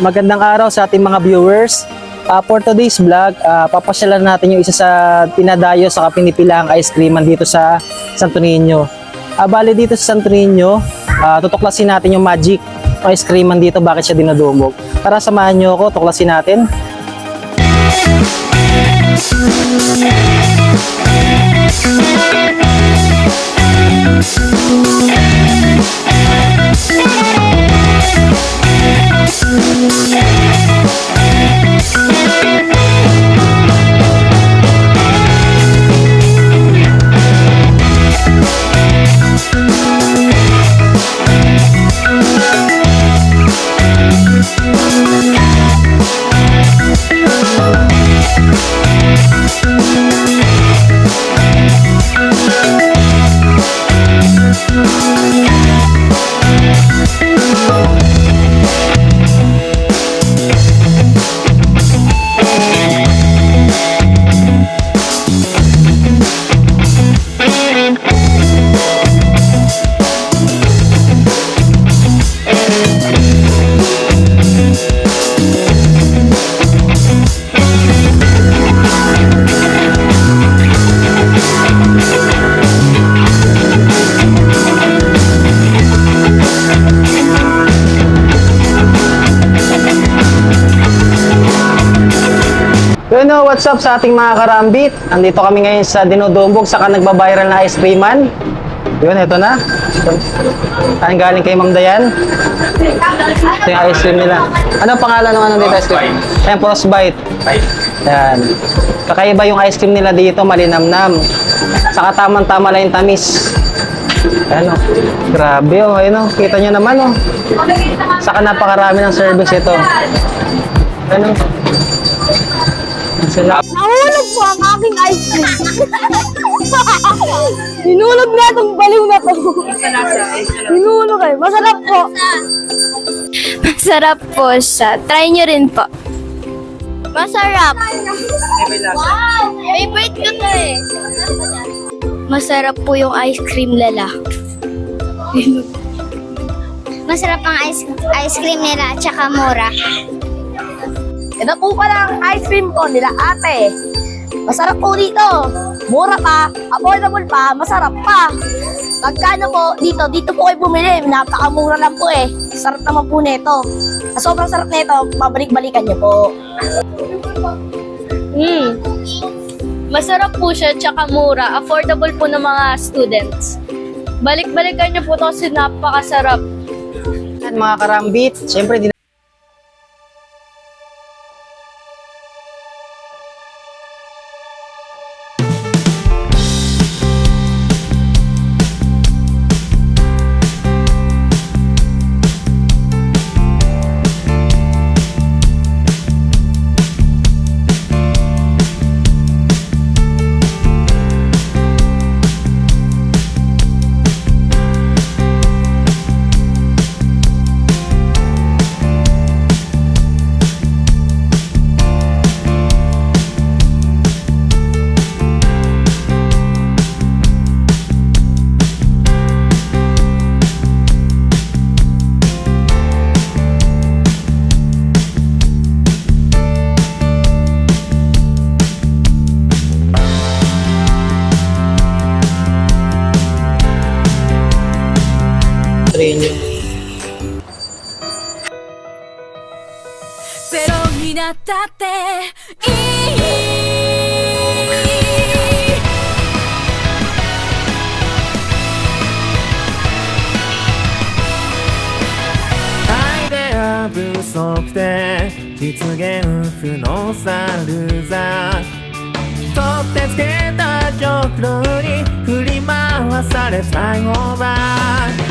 magandang araw sa ating mga viewers. Ah, for today's vlog, ah, papasyalan natin yung isa sa pinadayo sa pinipilang ice creaman dito sa Santo Niño. Ah, bali dito sa Santo Niño, ah, tutuklasin natin yung magic ice creaman dito, bakit siya dinudumog. Tara, samahan nyo ako, tuklasin natin. Yun know, what's up sa ating mga karambit? Andito kami ngayon sa Dinudumbog, saka nagbabiral na ice creaman. Yun, ito na. Ang galing kay Ma'am Dayan. Ito yung ice cream nila. Ano ang pangalan ng ano dito ice cream? Ayan, Frostbite. Ayan. Kakaiba yung ice cream nila dito, malinamnam. Saka tamang-tama lang yung tamis. Ayan o. Grabe o. Ayan o. Kita nyo naman o. Saka napakarami ng servings ito. Ano? Ang sarap. Nahulog po ang aking ice cream. Hinulog na itong baliw na to. Hinulog eh. Masarap po. Masarap po siya. Try nyo rin po. Masarap. Wow! Favorite ko to eh. Masarap po yung ice cream lala. Masarap ang ice, ice cream nila at saka mura. Ito po pala ang ice cream ko nila ate. Masarap po dito. Mura pa, affordable pa, masarap pa. Magkano po dito? Dito po kayo bumili. Napakamura lang po eh. Sarap naman po nito. Sobrang sarap nito, mabalik-balikan niyo po. Hmm. Masarap po siya, tsaka mura. Affordable po ng mga students. Balik-balikan nyo po to kasi napakasarap. Yan, mga karambit, siyempre din ゼロになったっていいアイデア不足で実現不能さルーザ。ー取ってつけた極論に振り回されたオーバー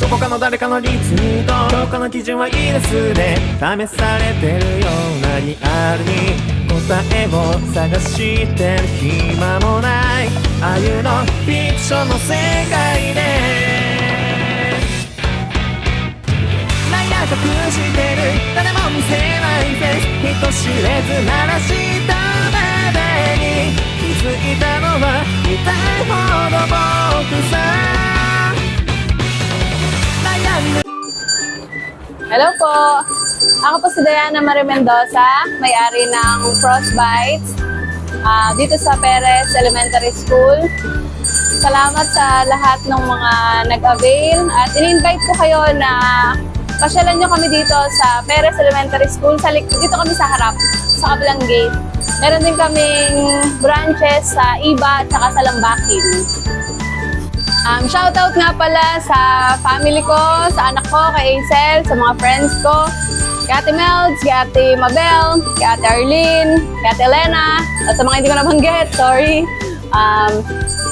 どこかの誰かのリツイートどこの基準はいいですで試されてるようなリアルに答えを探してる暇もないああいうのフィクションの世界でなんや隠してる誰も見せないフェイス人知れず鳴らしたまでに気づいたのは痛いほど僕さ Hello po! Ako po si Diana Marie Mendoza, may-ari ng Frostbites ah, dito sa Perez Elementary School. Salamat sa lahat ng mga nag-avail at in-invite ko kayo na pasyalan nyo kami dito sa Perez Elementary School. Sa, dito kami sa harap, sa kabilang gate. Meron din kaming branches sa Iba at saka sa Lambakin. Um, shoutout nga pala sa family ko, sa anak ko, kay Hazel, sa mga friends ko, kay Ate Melds, kay Ate Mabel, kay Ate Arlene, kay Ate Elena, at sa mga hindi ko nabanggit, sorry. Um,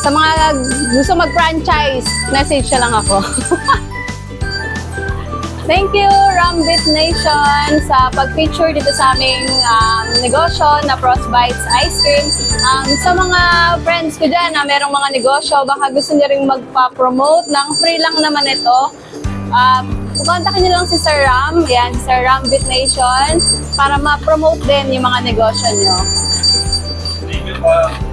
sa mga gusto mag-franchise, message na lang ako. Thank you, Rambit Nation, sa pag-feature dito sa aming um, negosyo na Frostbites Ice Cream. Um, sa mga friends ko dyan na merong mga negosyo, baka gusto niyo ring magpa-promote ng free lang naman ito. Uh, kontakin niyo lang si Sir Ram, yan, Sir Rambit Nation, para ma-promote din yung mga negosyo niyo. Thank you po.